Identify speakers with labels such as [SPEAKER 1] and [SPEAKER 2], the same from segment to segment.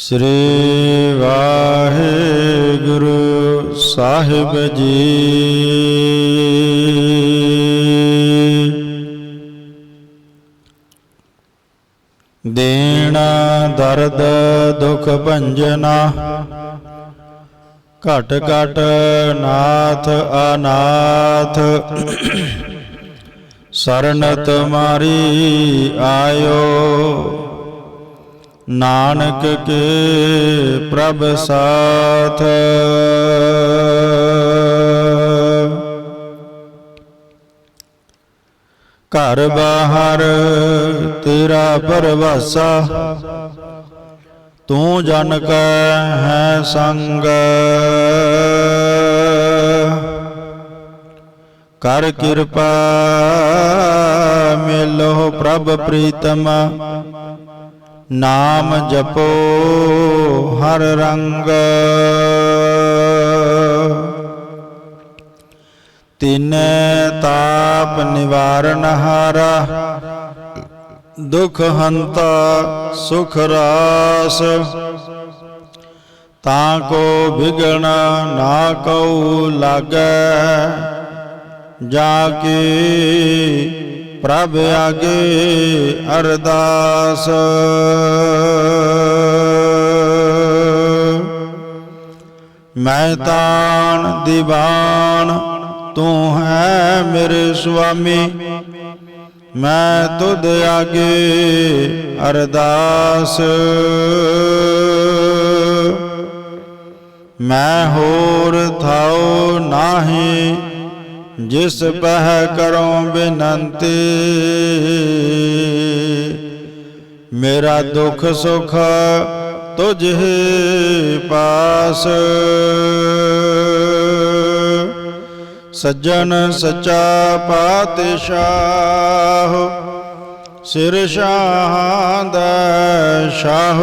[SPEAKER 1] ਸ੍ਰੀ ਵਾਹਿਗੁਰੂ ਸਾਹਿਬ ਜੀ। ਦੇਣਾ ਦਰਦ, ਦੁਖ ਭੰਜਨਾ, ਘਟ ਘਟ ਨਾਥ ਅਨਾਥ। ਸਰਨਤ ਮਾਰੀ ਆਇਓ। ਨਾਨਕ ਕੇ ਪ੍ਰਭ ਸਾਥ। ਘਰ ਬਾਹਰ ਤੇਰਾ ਪਰਵਾਸਾ ਤੂੰ ਜਨ ਕੈ ਹੈ ਸੰਗ। ਕਰ ਕਿਰਪਾ ਮਿਲੋ ਪ੍ਰਭ ਪ੍ਰੀਤਮ ਨਾਮ ਜਪੋ ਹਰ ਰੰਗ। ਤਿਨੈ ਤਾਪ ਨਿਵਾਰਨ ਹਾਰਾ ਦੁਖ ਹੰਤਾ ਸੁਖ ਰਾਸ। ਤਾਂ ਕੋ ਵਿਗਣ ਨਾ ਕਉ ਲਾਗੈ ਜਾ ਕੇ ਪ੍ਰਭ ਆਗੇ ਅਰਦਾਸ। ਮੈਂ ਤਾਣ ਦੀਵਾਨ, ਤੂੰ ਹੈ ਮੇਰੇ ਸੁਆਮੀ। ਮੈਂ ਤੁਧ ਆਗੇ ਅਰਦਾਸ। ਮੈਂ ਹੋਰ ਥਾਉ ਨਾਹੀ ਜਿਸ ਪਹਿ ਕਰੋ ਬੇਨੰਤੀ, ਮੇਰਾ ਦੁੱਖ ਸੁਖ ਤੁਝ ਪਾਸ। ਸੱਜਣ ਸਚਾ ਪਾਤਸ਼ਾਹ, ਸਿਰ ਸ਼ਾਹਾਂ ਦਾ ਸ਼ਾਹ।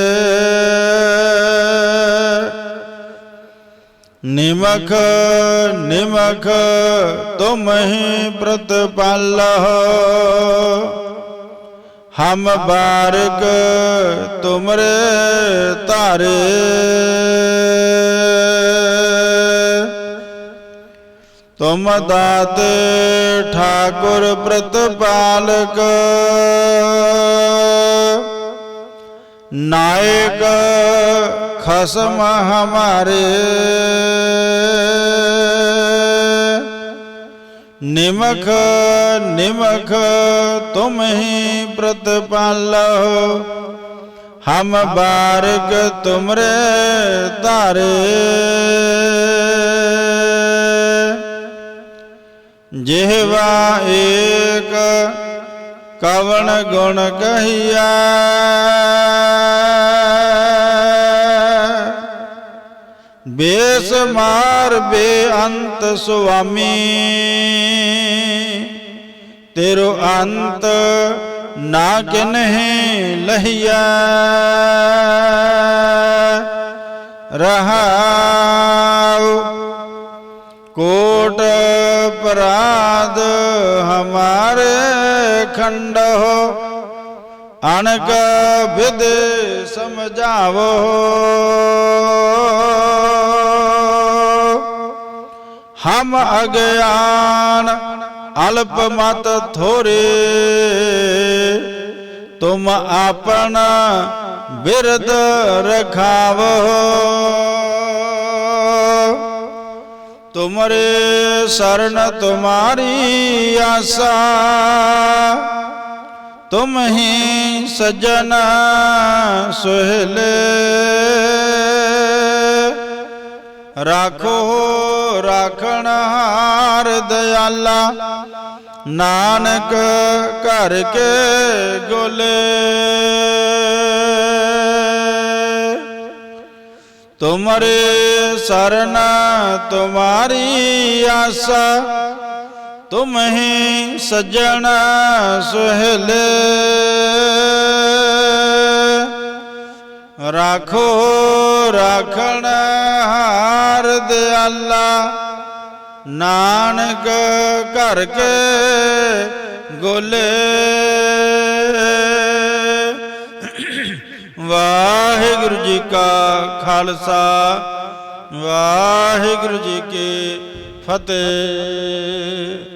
[SPEAKER 1] ਨਿਮਖ ਨਿਮਖ ਤੁਮ ਹੀ ਪ੍ਰਤਪਾਲਹੁ ਹਮ ਬਾਰਕ ਤੁਮਰੇ ਧਾਰੇ। ਤੁਮ ਦਾਤੇ ਠਾਕੁਰ ਪ੍ਰਤਪਾਲਕ। ਨਾਇਕ ਖਸਮ ਹਮਾਰੇ। ਨਿਮਖ ਨਿਮਖ ਤੁਮ ਹੀ ਪ੍ਰਤਪਾਲੋ। ਹਮ ਬਾਰਕ ਤੁਮਰੇ ਧਾਰੇ। ਜਿਹਵਾ ਏਕ ਕਵਣ ਗੁਣ ਕਹੀਆ ਬੇਸ ਮਾਰ ਬੇਅੰਤ ਸੁਆਮੀ। ਤੇਰੋ ਅੰਤ ਨਾ ਕਿਨਹਿ ਲਹੀਆ ਰਹਾਉ ਕੋਟ ਪਰਾਧ ਹਮਾਰੇ ਖੰਡ ਹੋ ਅਣਕ ਵਿਦ ਸਮਝਾਵੋ। ਹਮ ਅਗਿਆਨ ਅਲਪ ਮਤ ਥੋਰੇ, ਤੁਮ ਆਪਨ ਬਿਰਦ ਰਖਾਵੋ। ਤੁਮਰੇ ਸਰਨ ਤੁਮਾਰੀ ਆਸਾ, ਤੁਮ ਹੀ ਸਜਣ ਸੁਹਲੇ। ਰਾਖੋ, ਰਾਖਣ ਹਾਰ ਦਇਆਲਾ ਨਾਨਕ ਘਰ ਕੇ ਗੋਲੇ। ਤੁਮਰੇ ਸਰਨ ਤੁਮਾਰੀ ਆਸਾ ਤੁਮ ਹੀ ਸਜਣ ਸੁਹਲੇ। ਰਾਖੋ ਰਾਖਣ ਹਾਰ ਦਿਆਲਾ ਨਾਨਕ ਘਰ ਕੇ ਗੋਲੇ। ਵਾਹਿਗੁਰੂ ਜੀ ਕਾ ਖਾਲਸਾ, ਵਾਹਿਗੁਰੂ ਜੀ ਕੀ ਫਤਿਹ।